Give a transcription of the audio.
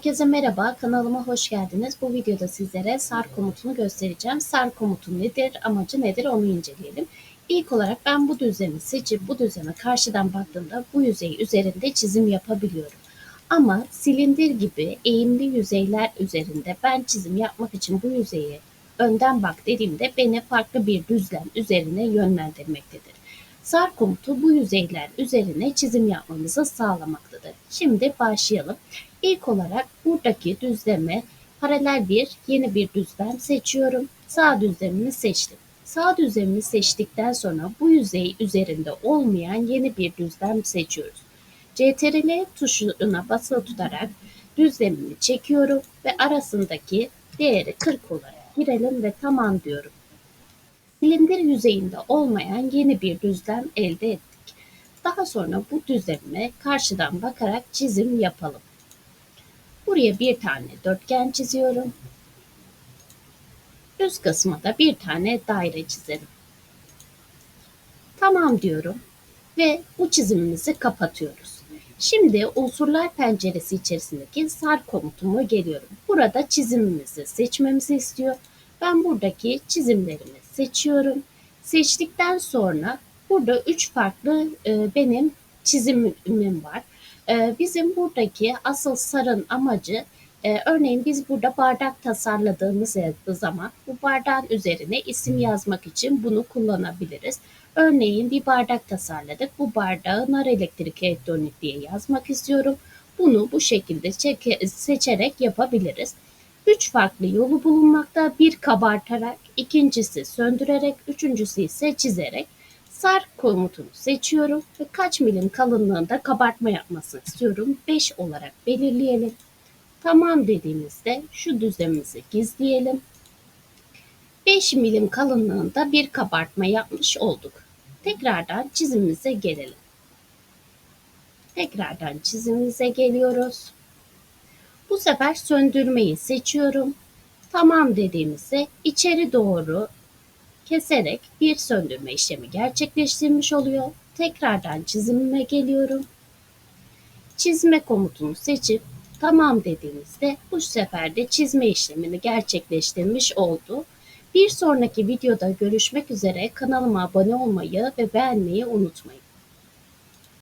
Herkese merhaba, kanalıma hoş geldiniz. Bu videoda sizlere SAR komutunu göstereceğim. SAR komutu nedir, amacı nedir onu inceleyelim. İlk olarak ben bu düzlemi seçip bu düzleme karşıdan baktığımda bu yüzey üzerinde çizim yapabiliyorum. Ama silindir gibi eğimli yüzeyler üzerinde ben çizim yapmak için bu yüzeyi önden bak dediğimde beni farklı bir düzlem üzerine yönlendirmektedir. SAR komutu bu yüzeyler üzerine çizim yapmamızı sağlamaktadır. Şimdi başlayalım. İlk olarak buradaki düzleme paralel bir yeni bir düzlem seçiyorum. Sağ düzlemini seçtim. Sağ düzlemini seçtikten sonra bu yüzey üzerinde olmayan yeni bir düzlem seçiyoruz. CTRL tuşuna basılı tutarak düzlemini çekiyorum ve arasındaki değeri 40 olarak girelim ve tamam diyorum. Silindir yüzeyinde olmayan yeni bir düzlem elde ettik. Daha sonra bu düzleme karşıdan bakarak çizim yapalım. Buraya bir tane dörtgen çiziyorum. Üst kısma da bir tane daire çizelim. Tamam diyorum ve bu çizimimizi kapatıyoruz. Şimdi unsurlar penceresi içerisindeki sar komutuma geliyorum. Burada çizimimizi seçmemizi istiyor. Ben buradaki çizimlerimi seçiyorum. Seçtikten sonra burada üç farklı e, benim çizimim var. E, bizim buradaki asıl sarın amacı e, örneğin biz burada bardak tasarladığımız zaman bu bardağın üzerine isim yazmak için bunu kullanabiliriz. Örneğin bir bardak tasarladık. Bu bardağı nar elektrik elektronik diye yazmak istiyorum. Bunu bu şekilde seçerek yapabiliriz. Üç farklı yolu bulunmakta. Bir kabartarak, ikincisi söndürerek, üçüncüsü ise çizerek. Sar komutunu seçiyorum ve kaç milim kalınlığında kabartma yapmasını istiyorum. 5 olarak belirleyelim. Tamam dediğimizde şu düzlemimizi gizleyelim. 5 milim kalınlığında bir kabartma yapmış olduk. Tekrardan çizimimize gelelim. Tekrardan çizimimize geliyoruz. Bu sefer söndürmeyi seçiyorum. Tamam dediğimizde içeri doğru keserek bir söndürme işlemi gerçekleştirmiş oluyor. Tekrardan çizimime geliyorum. Çizme komutunu seçip tamam dediğimizde bu sefer de çizme işlemini gerçekleştirmiş oldu. Bir sonraki videoda görüşmek üzere kanalıma abone olmayı ve beğenmeyi unutmayın.